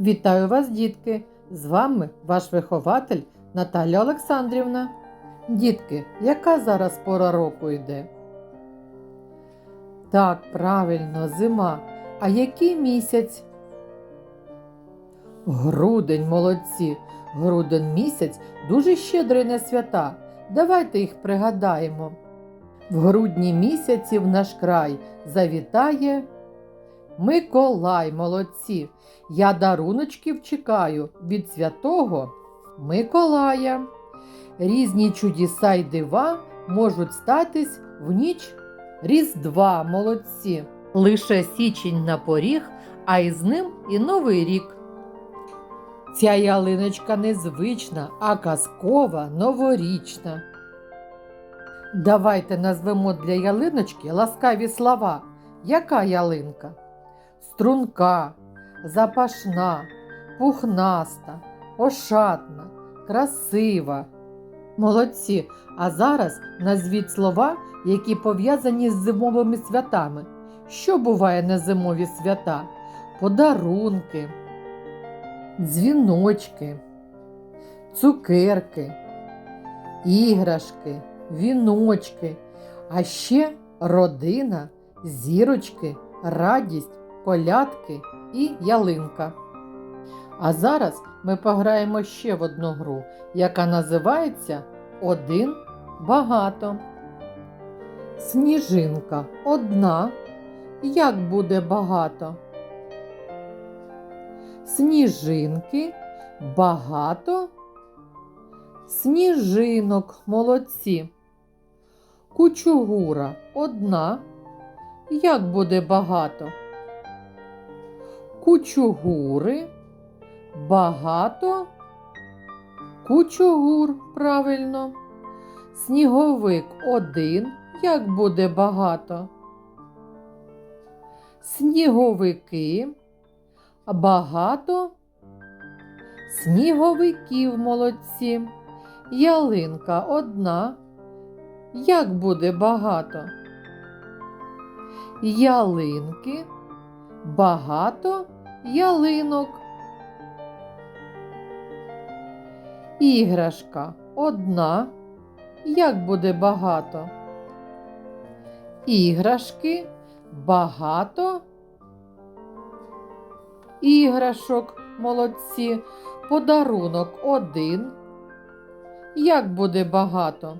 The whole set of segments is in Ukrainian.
Вітаю вас, дітки! З вами ваш вихователь Наталя Олександрівна. Дітки, яка зараз пора року йде? Так, правильно, зима. А який місяць? Грудень, молодці. Грудень місяць дуже щедрий на свята. Давайте їх пригадаємо. В грудні місяці в наш край завітає Миколай, молодці. Я даруночків чекаю від святого Миколая. Різні чудеса й дива можуть статись в ніч Різдва, молодці. Лише січень на поріг, а із ним і новий рік. Ця ялиночка незвична, а казкова новорічна. Давайте назвемо для ялиночки ласкаві слова. Яка ялинка? Струнка, запашна, пухнаста, ошатна, красива. Молодці. А зараз назвіть слова, які пов'язані з зимовими святами. Що буває на зимові свята? Подарунки, дзвіночки, цукерки, іграшки, віночки, а ще родина, зірочки, радість, колядки і ялинка. А зараз ми пограємо ще в одну гру, яка називається Один багато. Сніжинка одна. Як буде багато? Сніжинки багато. Сніжинок молодці. Кучугура одна. Як буде багато? Кучугури багато. Кучугур правильно. Сніговик один. Як буде багато? Сніговики. Багато. Сніговиків молодці. Ялинка одна. Як буде багато? Ялинки. Багато ялинок. Іграшка одна. Як буде багато? Іграшки багато. Іграшок молодці. Подарунок один. Як буде багато?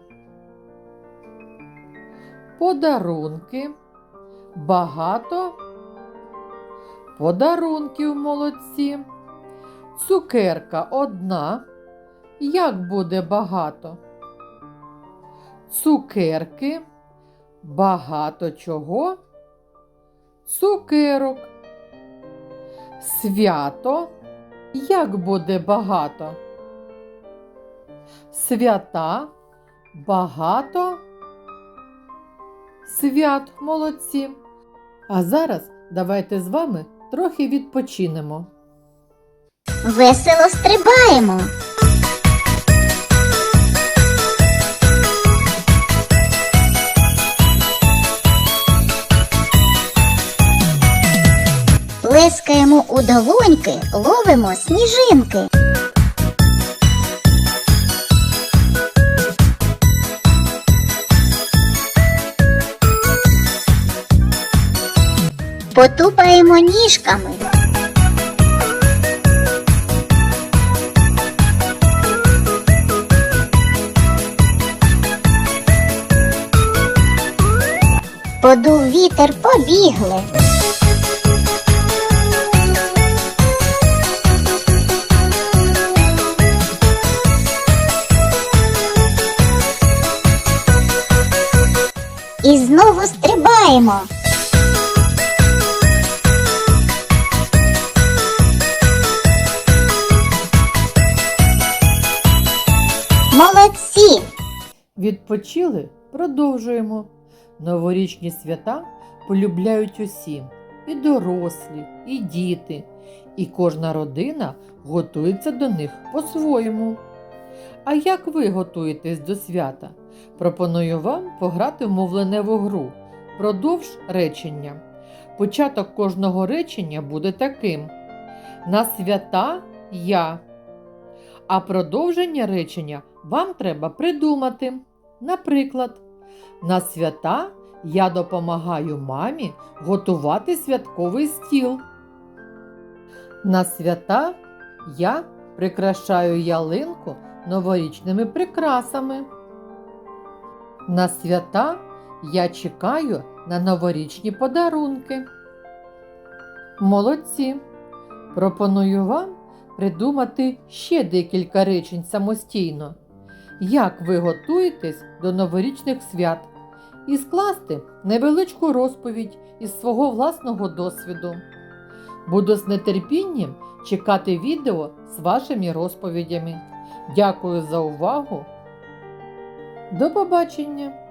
Подарунки. Багато. Подарунків молодці. Цукерка одна. Як буде багато? Цукерки. Багато чого? Цукерок. Свято. Як буде багато? Свята. Багато. Свят молодці. А зараз давайте з вами трохи відпочинемо. Весело стрибаємо. Плескаємо у долоньки, ловимо сніжинки. Потупаємо ніжками. Подув вітер, побігли. І знову стрибаємо. Відпочили? Продовжуємо. Новорічні свята полюбляють усі і дорослі, і діти, і кожна родина готується до них по-своєму. А як ви готуєтесь до свята? Пропоную вам пограти в мовленеву гру. Продовж речення. Початок кожного речення буде таким: На свята я. А продовження речення вам треба придумати. Наприклад, на свята я допомагаю мамі готувати святковий стіл. На свята я прикрашаю ялинку новорічними прикрасами. На свята я чекаю на новорічні подарунки. Молодці! Пропоную вам придумати ще декілька речень самостійно, як ви готуєтесь до новорічних свят, і скласти невеличку розповідь із свого власного досвіду. Буду з нетерпінням чекати відео з вашими розповідями. Дякую за увагу. До побачення!